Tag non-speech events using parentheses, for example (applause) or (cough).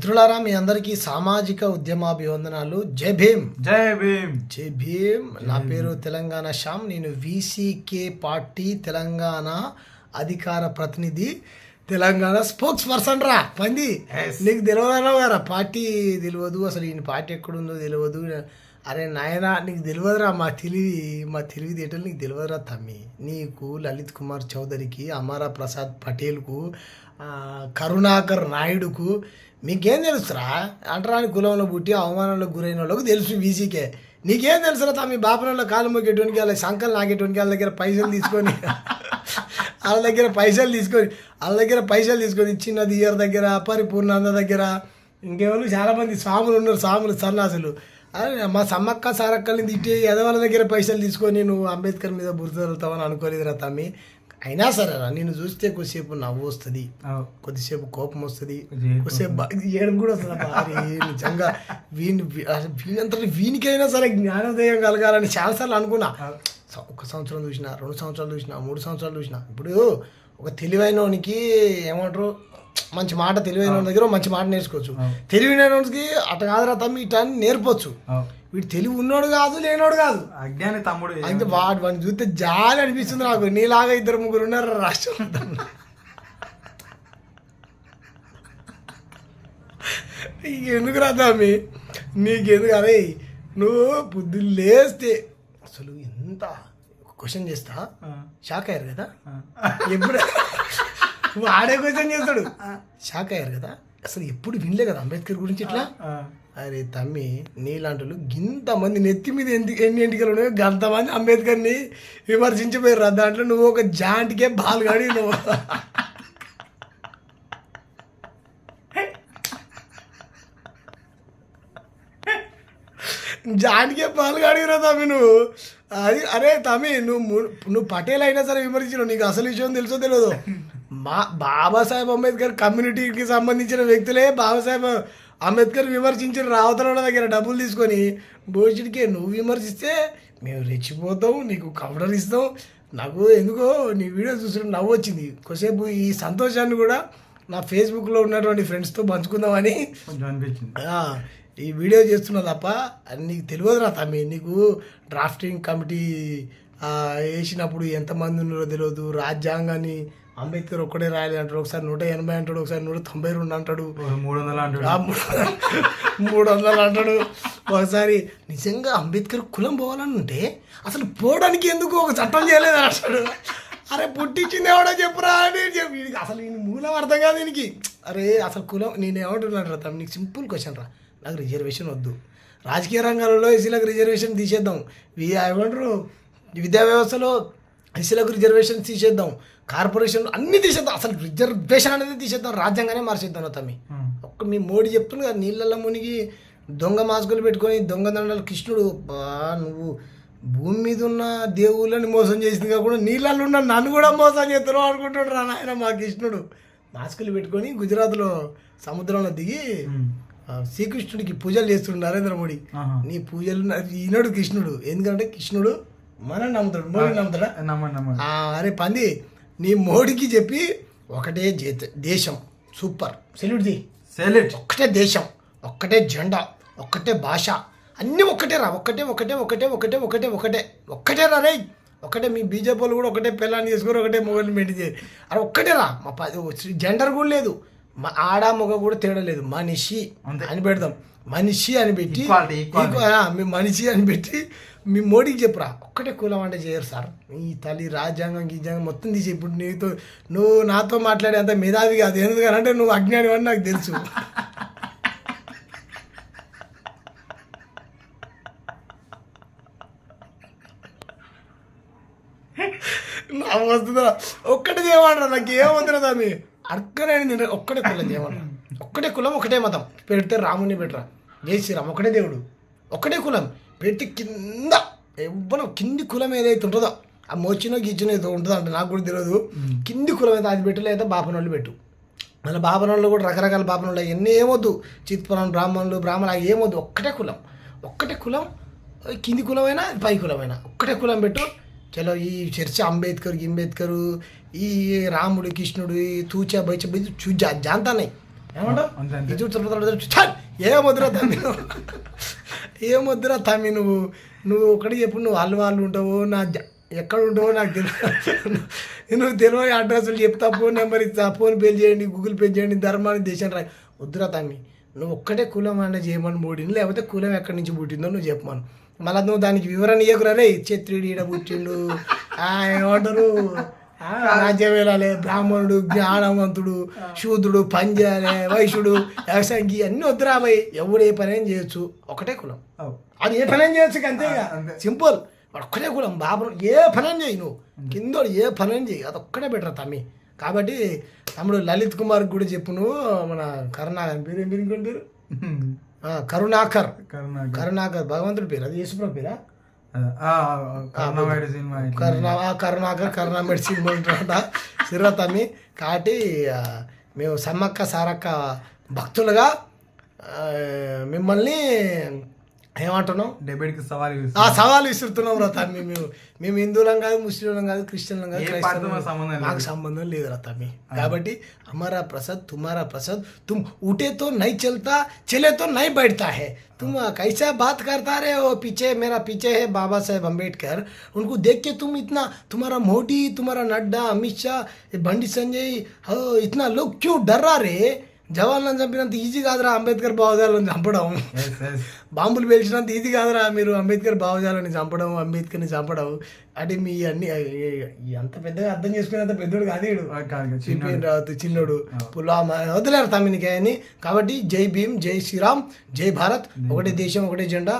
మిత్రులారా మీ అందరికీ సామాజిక ఉద్యమాభివందనాలు. జై భీమ్. జై భీమ్. జై భీమ్. నా పేరు తెలంగాణ శ్యామ్. నేను వీసీకే పార్టీ తెలంగాణ అధికార ప్రతినిధి తెలంగాణ స్పోక్స్ పర్సన్ రా. పంది. నీకు తెలియదు కదా పార్టీ తెలియదు అసలు ఈయన పార్టీ ఎక్కడుందో తెలియదు అరే నాయన నీకు తెలియదురా మా తెలివి మా తెలివి తేటలు నీకు తెలియదురా తమ్మి. నీకు లలిత్ కుమార్ చౌదరికి అమరా ప్రసాద్ పటేల్కు కరుణాకర్ నాయుడుకు మీకేం తెలుసురా? అంటరాని కులంలో పుట్టి అవమానంలో గురైన వాళ్ళకు తెలుసు వీసీకే. నీకేం తెలుసురా తమ్మి బాపనంలో కాలు మొక్కేటోనికి వాళ్ళ సంకలు నాకేటోనికి వాళ్ళ దగ్గర పైసలు తీసుకొని (laughs) వాళ్ళ దగ్గర పైసలు తీసుకొని వాళ్ళ దగ్గర పైసలు తీసుకొని చిన్న దియ్యర్ దగ్గర పరిపూర్ణాంద దగ్గర. ఇంకెవరు? చాలామంది స్వాములు ఉన్నారు స్వాములు సన్నాసులు. అరే మా సమ్మక్క సారక్కల్ని తిట్టి ఎదవాళ్ళ దగ్గర పైసలు తీసుకొని నువ్వు అంబేద్కర్ మీద బురద చల్లుతావని అనుకోలేదురా తమ్మి. అయినా సరే నేను చూస్తే కొద్దిసేపు నవ్వు వస్తుంది. కొద్దిసేపు కోపం వస్తుంది. కొద్దిసేపు ఏడుపు కూడా వస్తుంది. నిజంగా వీని వీ- అసలు వీనంతా వీనికైనా సరే జ్ఞానోదయం కలగాలని చాలాసార్లు అనుకున్నా. ఒక సంవత్సరం చూసిన రెండు సంవత్సరాలు చూసిన మూడు సంవత్సరాలు చూసిన ఇప్పుడు ఒక తెలివైన వానికి ఏమంటారు మంచి మాట తెలివైన దగ్గర మంచి మాట నేర్చుకోవచ్చు. తెలివైన అట కాదురా తమ్మి ఇట అని నేర్పొచ్చు. వీడు తెలివి ఉన్నోడు కాదు లేనోడు కాదు. అజ్ఞాని తమ్ముడు అయితే వాడు వాడిని చూస్తే జాలి అనిపిస్తుంది నాకు. నీలాగా ఇద్దరు ముగ్గురు ఉన్నారు రాష్ట్రం. ఎందుకు రాదామి నీకెందుకు? అరే నువ్వు పొద్దున్న లేస్తే అసలు ఎంత క్వశ్చన్ చేస్తా? షాక్ అయ్యారు కదా. ఎప్పుడు? వాడే క్వశ్చన్ చేస్తాడు. షాక్ అయ్యారు కదా? అసలు ఎప్పుడు వినలే కదా అంబేద్కర్ గురించి ఇట్లా. అరే తమ్మి నీలాంటి ఇంతమంది నెత్తి మీద ఎన్ని ఎన్ని ఎంటికలు ఉన్నాయో గంతమంది అంబేద్కర్ని విమర్శించిపోయారు రా దాంట్లో. నువ్వు ఒక జాంటికే బాల్ గాడి నువ్వు. జాంటికే బాల్ గాడిరా తమ్మి నువ్వు. అది అరే తమ్మి నువ్వు నువ్వు పటేల్ అయినా సరే విమర్శించు నీకు అసలు విషయం తెలుసో తెలియదు మా బాబాసాహెబ్ అంబేద్కర్ కమ్యూనిటీకి సంబంధించిన వ్యక్తులే బాబాసాహెబ్ అంబేద్కర్ విమర్శించిన రావతల దగ్గర డబ్బులు తీసుకొని భోజుడికే నువ్వు విమర్శిస్తే మేము రెచ్చిపోతాం నీకు కవడర్ ఇస్తాం. నాకు ఎందుకో నీ వీడియో చూసిన నవ్వు వచ్చింది కొద్దిసేపు ఈ సంతోషాన్ని కూడా నా ఫేస్బుక్లో ఉన్నటువంటి ఫ్రెండ్స్తో పంచుకుందామని. ఈ వీడియో చేస్తున్నా తప్ప నీకు తెలియదు రా తమ్మి. నీకు డ్రాఫ్టింగ్ కమిటీ వేసినప్పుడు ఎంతమంది ఉన్నారో తెలియదు రాజ్యాంగాన్ని అంబేద్కర్ ఒక్కడే రాయాలి అంటాడు ఒకసారి నూట ఎనభై అంటాడు ఒకసారి నూట తొంభై రెండు అంటాడు. మూడు వందలు అంటాడు. మూడు వందలు (laughs) అంటాడు. ఒకసారి నిజంగా అంబేద్కర్ కులం పోవాలని ఉంటే అసలు పోవడానికి ఎందుకు ఒక చట్టం చేయలేదు అంటాడు. అరే పుట్టించింది ఎవడో చెప్పురా అని చెప్పి. అసలు ఈయన మూలం అర్థం కాదు దీనికి అరే అసలు కులం నేను ఏమంటున్నాను రా తమ్మి నీకు సింపుల్ క్వశ్చన్ రా. నాకు రిజర్వేషన్ వద్దు. రాజకీయ రంగాలలో ఎస్సీలకు రిజర్వేషన్ తీసేద్దాం. వి ఏమంటారు? విద్యా వ్యవస్థలో ఎస్సీలకు రిజర్వేషన్ తీసేద్దాం. కార్పొరేషన్ అన్ని తీసేద్దాం. అసలు రిజర్వేషన్ అనేది తీసేద్దాం. రాజ్యాంగానే మార్చేద్దాం తమ్మి. ఒక్క మీ మోడీ చెప్తుంది కదా నీళ్ళల్లో మునిగి దొంగ మాస్కులు పెట్టుకొని దొంగ దండలు కృష్ణుడు బా నువ్వు భూమి మీద ఉన్న దేవుళ్ళని మోసం చేసింది కాకుండా నీళ్ళల్లో ఉన్న నన్ను కూడా మోసం చేస్తున్నావు అనుకుంటాడు రా నాయన మా కృష్ణుడు మాస్కులు పెట్టుకొని గుజరాత్లో సముద్రంలో దిగి శ్రీకృష్ణుడికి పూజలు చేస్తుండు నరేంద్ర మోడీ. నీ పూజలు ఈనాడు కృష్ణుడు. ఎందుకంటే కృష్ణుడు మన నమ్ముతాడు మోడీ నమ్ముతాడా? నమ్మండి ఆ, అరే పంది నీ మోడీకి చెప్పి ఒకటే జేత దేశం సూపర్. సెల్యూట్ ది సెలెక్ట్ ఒక్కటే దేశం ఒక్కటే జెండా ఒక్కటే భాష అన్నీ ఒక్కటే రా ఒక్కటే ఒకటే ఒకటే ఒకటే ఒకటే ఒకటే ఒక్కటే రా రే ఒకటే మీ బీజేపీ వాళ్ళు కూడా ఒకటే పిల్లాన్ని చేసుకొని ఒకటే మొగల్ని మెయింటైన్ చేయాలి అరే ఒక్కటే రా మా జెండర్ కూడా లేదు. మా ఆడ మొగ కూడా తేడా లేదు. మనిషి. అని పెడదాం. మనిషి అని పెట్టి మనిషి అని పెట్టి మీ మోడీకి చెప్పురా? ఒక్కటే కులం అంటే చేయరు సార్. ఈ తల్లి రాజ్యాంగం గీజ్యాంగం మొత్తం తీసి ఇప్పుడు నీతో నువ్వు నాతో మాట్లాడే అంత మేధావి కాదు. ఎందుకంటే నువ్వు అజ్ఞాని అని నాకు తెలుసు. నా వస్తుందా? ఒక్కటే చేయమంటారా నాకు. ఏమంటారా దాన్ని అడక్కలేని ఒక్కటే కులం చేయమంటారా ఒక్కటే కులం ఒకటే మతం. పెడితే రాముని పెట్టరా జై శ్రీరామ్ ఒకటే దేవుడు ఒకటే కులం. పెట్టి కింద ఎవ్వరం కింది కులం ఏదైతే ఉంటుందో ఆ మోచినో గిచ్చినో ఏదో ఉంటుందో అంటే నాకు కూడా తెలియదు కింది కులం అయితే అది పెట్టు లేదా బాపనోళ్ళు పెట్టు. మళ్ళీ బాపనోళ్ళు కూడా రకరకాల బాపనోళ్ళు ఎన్ని ఏమొద్దు. చిత్పురం బ్రాహ్మణులు బ్రాహ్మణ ఏమొద్దు. ఒక్కటే కులం. ఒక్కటే కులం కింది కులమైనా పై కులమైనా. ఒక్కటే కులం పెట్టు. చలో ఈ చర్చ అంబేద్కర్ అంబేద్కర్ ఈ రాముడు కృష్ణుడు ఈ తూచా బైచ బైచ చూజా జాంతానాయి ఏ ముద్ర తమ్మి నువ్వు? ఏ ముద్ర తమ్మి నువ్వు? నువ్వు ఒకటి చెప్పు నువ్వు వాళ్ళు వాళ్ళు ఉంటావో నా ఎక్కడ ఉంటావో నాకు తెలియదు నువ్వు తెలియని అడ్రస్లు చెప్తా ఫోన్ నెంబర్ ఇస్తా ఫోన్ పే చేయండి గూగుల్ పే చేయండి ధర్మాన్ని దేశం రాయి. వద్దురా తమ్మి నువ్వు ఒక్కటే కులం అన్న చేయమని మూడింది లేకపోతే కులం ఎక్కడి నుంచి పుట్టిందో నువ్వు చెప్పమను. మళ్ళీ నువ్వు దానికి వివరణ ఇవ్వకురా రే ఈడ పుట్టిండు. ఆ, ఏమంటారు? ఆ, రాజ్యం వెళ్ళాలి బ్రాహ్మణుడు జ్ఞానవంతుడు శూద్రుడు చేయాలి వైశ్యుడు వ్యవసాయంకి అన్ని వద్దురా భయ్ ఎవడు ఏ పని చేయొచ్చు? ఒకటే కులం. అది ఏ పని చేయొచ్చు అంతేగా అంతే. సింపుల్. వాడు ఒక్కటే కులం. బాబు ఏ పని చేయి నువ్వు? కింద ఏ పని చేయి? అది ఒక్కటే బెటర్ తమ్మి. కాబట్టి తమ్ముడు లలిత్ కుమార్ కూడా చెప్పు నువ్వు మన కరుణాకర్ పేరు ఏం పేరు (laughs) కరుణాకర్. కరుణాకర్. కరుణాకర్. భగవంతుడి పేరు. అది యేసుప్రభు పేరా? సినిమా ఇట్లా. కరుణా కరుణాకర్ కరుణా మెడిసిన్ ఉంటుంట సిరతమ్మి కాబట్టి మేము సమ్మక్క సారక్క భక్తులుగా మిమ్మల్ని ఏమంటున్నాం డెబిట్ కి సవాల్ ఆ సవాల్ విసురుతున్నాం రా తమ్మి మేము మేము హిందువులం కాదు ముస్లింలం కాదు క్రిస్టియన్లం కాదు ఏ క్రైస్తవులం పార్టీతో కాదు. మాకు సంబంధం లేదు. మాకు సంబంధం లేదు రా తమ్మి కాబట్టి हमारा प्रसाद तुम्हारा प्रसाद तुम उठे तो नहीं चलता चले तो नहीं बैठता है तुम कैसा बात करता रहे हो पीछे मेरा पीछे है बाबा साहेब अम्बेडकर उनको देख के तुम इतना तुम्हारा मोदी तुम्हारा नड्डा अमित शाह ये बंडी संजय हो इतना लोग क्यों डर रहा रे జవాన్లను చంపినంత ఈజీ కాదురా అంబేద్కర్ భావజాలను చంపడం. బాంబులు పేల్చినంత ఈజీ కాదురా మీరు అంబేద్కర్ భావజాలని చంపడం అంబేద్కర్ని చంపడం. అంటే మీ అన్ని అంత పెద్దగా అర్థం చేసుకునేంత పెద్దోడు కాదు వీడు ఆ, కాదు, కాదు, సిపిఎన్ చిన్నోడు. రావత్ చిన్నోడు. పుల్వామా వదిలేరు తమ్మినికాయని కాబట్టి జై భీమ్ జై శ్రీరామ్ జై భారత్. ఒకటే దేశం ఒకటే జెండా